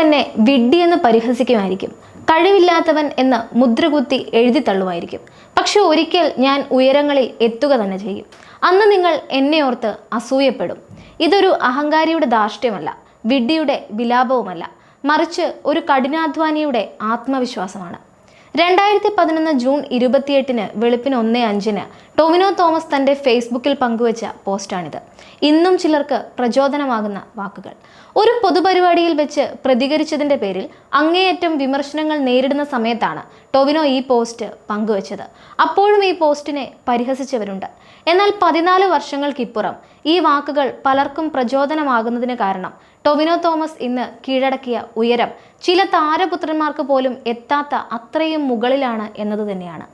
എന്നെ വിഡ്ഢി എന്ന് പരിഹസിക്കുമായിരിക്കും. കഴിവില്ലാത്തവൻ എന്ന് മുദ്രകുത്തി എഴുതി തള്ളുമായിരിക്കും. പക്ഷെ ഒരിക്കൽ ഞാൻ ഉയരങ്ങളിൽ എത്തുക തന്നെ ചെയ്യും. അന്ന് നിങ്ങൾ എന്നെ ഓർത്ത് അസൂയപ്പെടും. ഇതൊരു അഹങ്കാരിയുടെ ധാർഷ്ട്യമല്ല വിഡ്ഢിയുടെ വിലാപവുമല്ല. മറിച്ച് ഒരു കഠിനാധ്വാനിയുടെ ആത്മവിശ്വാസമാണ്. രണ്ടായിരത്തി പതിനൊന്ന് ജൂൺ ഇരുപത്തിയെട്ടിന് വെളുപ്പിന് ഒന്ന് അഞ്ചിന് ടൊവിനോ തോമസ് തന്റെ ഫേസ്ബുക്കിൽ പങ്കുവച്ച പോസ്റ്റാണിത്. ഇന്നും ചിലർക്ക് പ്രചോദനമാകുന്ന വാക്കുകൾ. ഒരു പൊതുപരിപാടിയിൽ വെച്ച് പ്രതികരിച്ചതിന്റെ പേരിൽ അങ്ങേയറ്റം വിമർശനങ്ങൾ നേരിടുന്ന സമയത്താണ് ടൊവിനോ ഈ പോസ്റ്റ് പങ്കുവച്ചത്. അപ്പോഴും ഈ പോസ്റ്റിനെ പരിഹസിച്ചവരുണ്ട്. എന്നാൽ പതിനാല് വർഷങ്ങൾക്കിപ്പുറം ഈ വാക്കുകൾ പലർക്കും പ്രചോദനമാകുന്നതിന് കാരണം ടൊവിനോ തോമസ് ഇന്ന് കീഴടക്കിയ ഉയരം ചില താരപുത്രന്മാർക്ക് പോലും എത്താത്ത അത്രയും മുകളിലാണ് എന്നത് തന്നെയാണ്.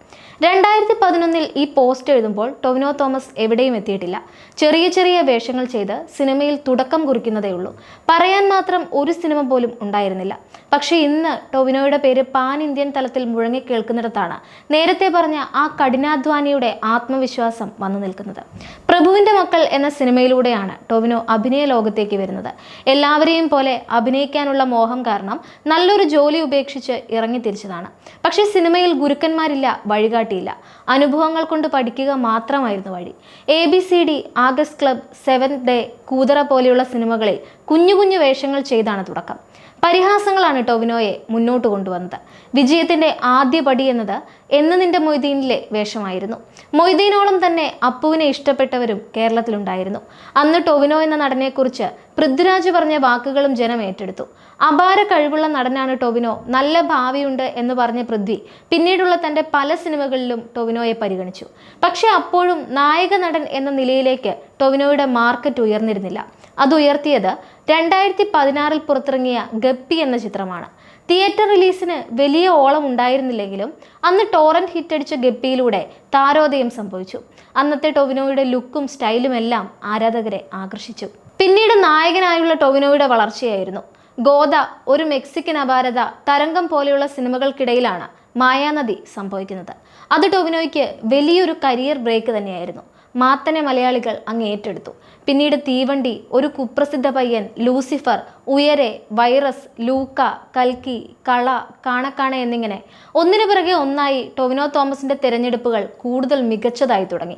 രണ്ടായിരത്തി പതിനൊന്നിൽ ഈ പോസ്റ്റ് എഴുതുമ്പോൾ ടൊവിനോ തോമസ് എവിടെയും എത്തിയിട്ടില്ല. ചെറിയ ചെറിയ വേഷങ്ങൾ ചെയ്ത് സിനിമയിൽ തുടക്കം കുറിക്കുന്നതേ ഉള്ളൂ പറയാൻ മാത്രം ഒരു സിനിമ പോലും ഉണ്ടായിരുന്നില്ല. പക്ഷേ ഇന്ന് ടൊവിനോയുടെ പേര് പാൻ ഇന്ത്യൻ തലത്തിൽ മുഴങ്ങി കേൾക്കുന്നിടത്താണ് നേരത്തെ പറഞ്ഞ ആ കഠിനാധ്വാനിയുടെ ആത്മവിശ്വാസം വന്നു നിൽക്കുന്നത്. പ്രഭുവിന്റെ മക്കൾ എന്ന സിനിമയിലൂടെയാണ് ടൊവിനോ അഭിനയ ലോകത്തേക്ക് വരുന്നത്. എല്ലാവരെയും പോലെ അഭിനയിക്കാനുള്ള മോഹം കാരണം നല്ലൊരു ജോലി ഉപേക്ഷിച്ച് ഇറങ്ങി തിരിച്ചതാണ്. പക്ഷേ സിനിമയിൽ ഗുരുക്കന്മാരില്ല വഴികാട്ടിയില്ല. അനുഭവങ്ങൾ കൊണ്ട് പഠിക്കുക മാത്രമായിരുന്നു വഴി. A B C D August club seventh day Koothara പോലെയുള്ള സിനിമകളിൽ കുഞ്ഞു കുഞ്ഞു വേഷങ്ങൾ ചെയ്താണ് തുടക്കം. പരിഹാസങ്ങളാണ് ടൊവിനോയെ മുന്നോട്ട് കൊണ്ടുവന്നത്. വിജയത്തിന്റെ ആദ്യ പടി എന്നത് എന്ന് നിന്റെ മൊയ്തീനിലെ വേഷമായിരുന്നു. മൊയ്തീനോളം തന്നെ അപ്പുവിനെ ഇഷ്ടപ്പെട്ടവരും കേരളത്തിലുണ്ടായിരുന്നു. അന്ന് ടൊവിനോ എന്ന നടനെക്കുറിച്ച് പൃഥ്വിരാജ് പറഞ്ഞ വാക്കുകളും ജനം ഏറ്റെടുത്തു. അപാര കഴിവുള്ള നടനാണ് ടൊവിനോ. നല്ല ഭാവിയുണ്ട് എന്ന് പറഞ്ഞ പൃഥ്വി പിന്നീടുള്ള തന്റെ പല സിനിമകളിലും ടൊവിനോയെ പരിഗണിച്ചു. പക്ഷേ അപ്പോഴും നായക നടൻ എന്ന നിലയിലേക്ക് ടൊവിനോയുടെ മാർക്കറ്റ് ഉയർന്നിരുന്നില്ല. അത് ഉയർത്തിയത് രണ്ടായിരത്തി പതിനാറിൽ പുറത്തിറങ്ങിയ ഗപ്പി എന്ന ചിത്രമാണ്. തിയേറ്റർ റിലീസിന് വലിയ ഓളം ഉണ്ടായിരുന്നില്ലെങ്കിലും അന്ന് ടോറന്റ് ഹിറ്റടിച്ച ഗപ്പിയിലൂടെ താരോദയം സംഭവിച്ചു. അന്നത്തെ ടൊവിനോയുടെ ലുക്കും സ്റ്റൈലും എല്ലാം ആരാധകരെ ആകർഷിച്ചു. പിന്നീട് നായകനായുള്ള ടൊവിനോയുടെ വളർച്ചയായിരുന്നു. ഗോദ ഒരു മെക്സിക്കൻ അപാരത തരംഗം പോലെയുള്ള സിനിമകൾക്കിടയിലാണ് മായാനദി സംഭവിക്കുന്നത്. അത് ടൊവിനോയ്ക്ക് വലിയൊരു കരിയർ ബ്രേക്ക് തന്നെയായിരുന്നു. മാത്തനെ മലയാളികൾ അങ്ങ് ഏറ്റെടുത്തു. പിന്നീട് തീവണ്ടി ഒരു കുപ്രസിദ്ധ പയ്യൻ ലൂസിഫർ ഉയരെ വൈറസ് ലൂക്ക കൽക്കി കള കാണക്കാണ എന്നിങ്ങനെ. ഒന്നിനു പിറകെ ഒന്നായി ടൊവിനോ തോമസിന്റെ തിരഞ്ഞെടുപ്പുകൾ കൂടുതൽ മികച്ചതായി തുടങ്ങി.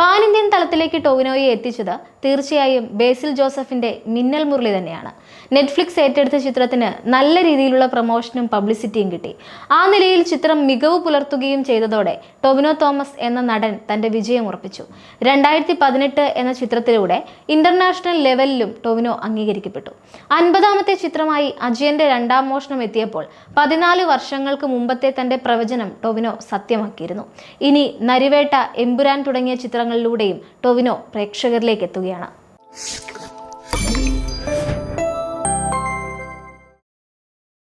പാൻ ഇന്ത്യൻ തലത്തിലേക്ക് ടൊവിനോയെ എത്തിച്ചത് തീർച്ചയായും ബേസിൽ ജോസഫിന്റെ മിന്നൽ മുരളി തന്നെയാണ്. നെറ്റ്ഫ്ലിക്സ് ഏറ്റെടുത്ത ചിത്രത്തിന് നല്ല രീതിയിലുള്ള പ്രൊമോഷനും പബ്ലിസിറ്റിയും കിട്ടി. ആ നിലയിൽ ചിത്രം മികവ് പുലർത്തുകയും ചെയ്തതോടെ ടൊവിനോ തോമസ് എന്ന നടൻ തന്റെ വിജയം ഉറപ്പിച്ചു. രണ്ടായിരത്തി പതിനെട്ട് എന്ന ചിത്രത്തിലൂടെ ഇന്റർനാഷണൽ ലെവലിലും ടൊവിനോ അംഗീകരിക്കപ്പെട്ടു. അൻപതാമത്തെ ചിത്രമായി അജയന്റെ രണ്ടാം മോഷണം എത്തിയപ്പോൾ പതിനാല് വർഷങ്ങൾക്ക് മുമ്പത്തെ തന്റെ പ്രവചനം ടൊവിനോ സത്യമാക്കിയിരുന്നു. ഇനി നരിവേട്ട എമ്പുരാൻ തുടങ്ങിയ ചിത്രങ്ങളിലൂടെയും ടൊവിനോ പ്രേക്ഷകരിലേക്ക് എത്തുകയാണ്.